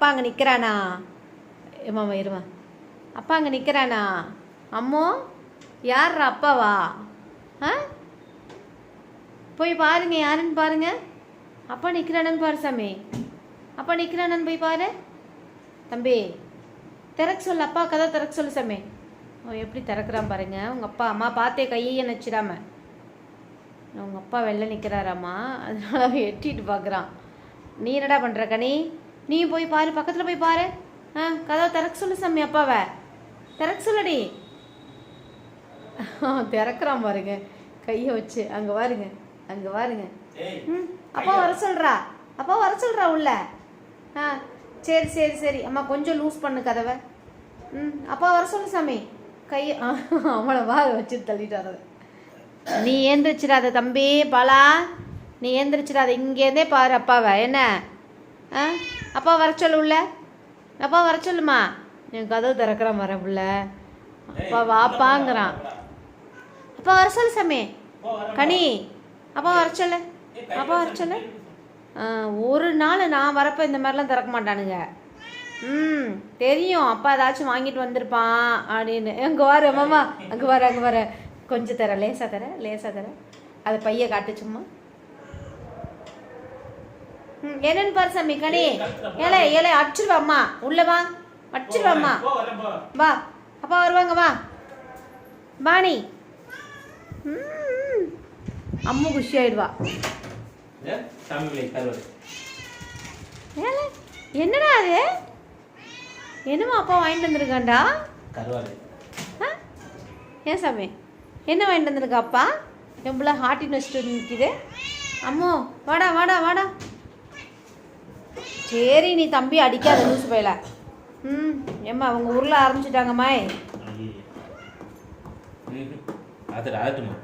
அப்பா அங்கே நிற்கிறானா ஏமாம்மா இருமா. அப்பா அங்கே நிற்கிறானா அம்மோ யார்ரா அப்பாவா? ஆ? போய் பாருங்க யாருன்னு பாருங்க. அப்பா நிற்கிறானன்னு பாரு சாமி. அப்பா நிற்கிறானன்னு போய் பாரு. தம்பி திறக்க சொல்லு அப்பா கதை திறக்க சொல்லு சாமி. அவன் எப்படி திறக்கிறான் பாருங்க. உங்கள் அப்பா அம்மா பார்த்தே கையை நினச்சிடாம உங்கள் அப்பா வெளில நிற்கிறாராம்மா அதனால அவன் எட்டிட்டு பார்க்குறான் நீ என்னடா பண்ணுற கனி? நீ போய் பாரு பக்கத்தில் போய் பாரு. ஆ கதவை திறக்க சொல்லு சாமி அப்பாவை. திறக்க சொல்லுடி. திறக்கிறான் பாருங்க. கையை வச்சு. அங்கே பாருங்க அங்கே பாருங்க ம் அப்பா வர சொல்கிறா அப்பா வர சொல்கிறா உள்ள. ஆ சரி சரி சரி. அம்மா கொஞ்சம் லூஸ் பண்ணு கதவை. ம் அப்பா வர சொல்லு சாமி. கையை அவளை வா வச்சு தள்ளிட்டு வரது நீ ஏந்திரிச்சிடாத தம்பி பாலா. நீ ஏந்திரிச்சிடாத. இங்கேருந்தே பாரு அப்பாவை. என்ன? ஆ? அப்பா வர சொல்லு உள்ள. அப்பா வர சொல்லுமா? என் கதவு திறக்கிறான் வர புள்ள. அப்பா வாப்பாங்கிறான். அப்பா வர சொல்லு சாமி. கனி அப்பா வர சொல்லு. அப்பா வர சொல்லு. ஒரு நாள் நான் வரப்போ இந்த மாதிரிலாம் திறக்க மாட்டானுங்க. ம் தெரியும். அப்பா ஏதாச்சும் வாங்கிட்டு வந்திருப்பான் அப்படின்னு. எங்கே வர மாமா. அங்கே வர அங்கே வர. கொஞ்சம் தர லேசா தர லேசா தர. அதை பைய காட்டு சும்மா. என்னன்னு பாரு சாமி கனி. ஏலே ஏலே அடிச்சிருவா அம்மா. உள்ள வா. அடிச்சிருவா அம்மா. வா. அப்பா வருவாங்க வா. பாணி. ம் அம்மு குஷி ஆயிடுவா. என்னடா அது? என்னம்மா அப்பா வாங்கிட்டு வந்திருக்காண்டா? ஏன் சாமி? என்ன வாங்கிட்டு வந்திருக்கா அப்பா? எவ்வளோ ஹார்ட்டின் வச்சுட்டு நிற்கிது அம்மோ வாடா வாடா வாடா. சரி நீ தம்பி அடிக்காத லூசு பையில ம் ஏம்மா அவங்க உருள ஆரம்பிச்சிட்டாங்கம்மா அதுடா அதுமா